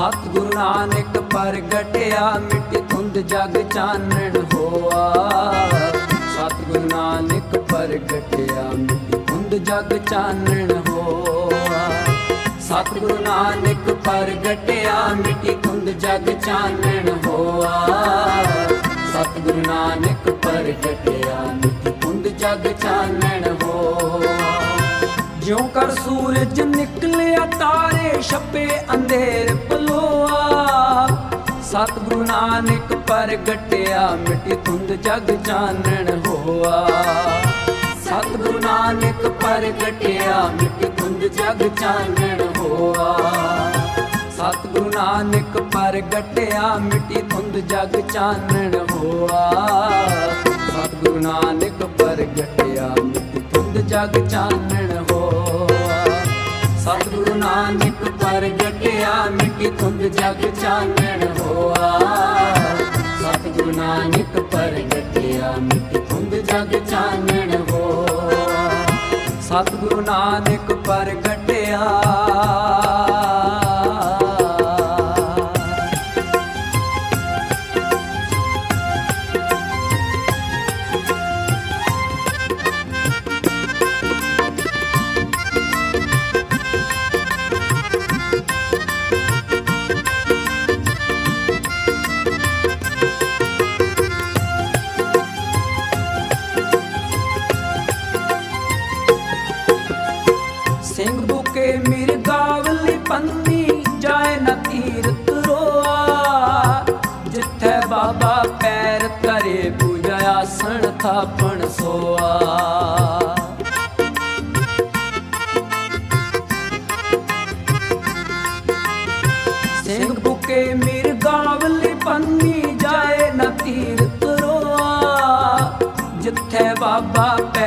ਸਤਿਗੁਰੂ ਨਾਨਕ ਪ੍ਰਗਟਿਆ ਮਿੱਟੀ ਧੁੰਦ ਜਗ ਚਾਨਣ ਹੋਆ। ਸਤਿਗੁਰੂ ਨਾਨਕ ਪ੍ਰਗਟਿਆ ਮਿੱਟੀ ਧੁੰਦ ਜਗ ਚਾਨਣ ਹੋਆ। ਸਤਿਗੁਰੂ ਨਾਨਕ ਪ੍ਰਗਟਿਆ ਮਿੱਟੀ ਧੁੰਦ ਜਗ ਚਾਨਣ ਹੋਆ। ਸਤਿਗੁਰੂ ਨਾਨਕ ਪ੍ਰਗਟਿਆ ਮਿੱਟੀ ਧੁੰਦ ਜਗ ਚਾਨਣ ਹੋਆ। ਜਿਉਂ ਕਰ ਸੂਰਜ ਨਿਕਲਿਆ, ਤਾਰੇ ਛਪੇ ਅੰਧੇਰ ਪਲੋਆ। ਸਤਿਗੁਰੂ ਨਾਨਕ ਪ੍ਰਗਟਿਆ, ਮਿੱਟੀ ਧੁੰਦ ਜਗ ਚਾਨਣ ਹੋਆ। ਸਤਿਗੁਰੂ ਨਾਨਕ ਪ੍ਰਗਟਿਆ, ਮਿੱਟੀ ਧੁੰਦ ਜਗ ਚਾਨਣ ਹੋਆ। ਸਤਿਗੁਰੂ ਨਾਨਕ ਪ੍ਰਗਟਿਆ, ਮਿੱਟੀ ਧੁੰਦ ਜਗ ਚਾਨਣ ਹੋਆ। ਸਤਿਗੁਰੂ ਨਾਨਕ ਪ੍ਰਗਟਿਆ, ਮਿੱਟੀ ਧੁੰਦ ਜਗ ਚਾਨਣ ਹੋਆ। ਸਤਿਗੁਰੂ ਨਾਨਕ ਗੱਟਿਆ ਮਿੱਟੀ ਧੁੰਦ ਜਗ ਚਾਨਣ ਹੋਆ। ਸਤਿਗੁਰੂ ਨਾਨਕ ਪਰ ਗੱਟਿਆ ਮਿੱਟੀ ਧੁੰਦ ਜਗ ਚਾਨਣ ਹੋਆ। ਸਤਿਗੁਰੂ ਨਾਨਕ ਪਰ ਗੱਟਿਆ ਬੁਕੇ ਮਿਰਗਾਵਲੀ ਪੰਨੀ ਜਾਏ ਨਾ ਤੀਰਤ ਰੋਆ ਜਿੱਥੇ ਬਾਬਾ ਪੈਰ ਕਰੇ ਪੂਜਾ ਆਸਣ ਥਾਪਣ ਸੋਆ। ਸਿੰਘ ਬੁਕੇ ਮਿਰਗਾਵਲੀ ਪੰਨੀ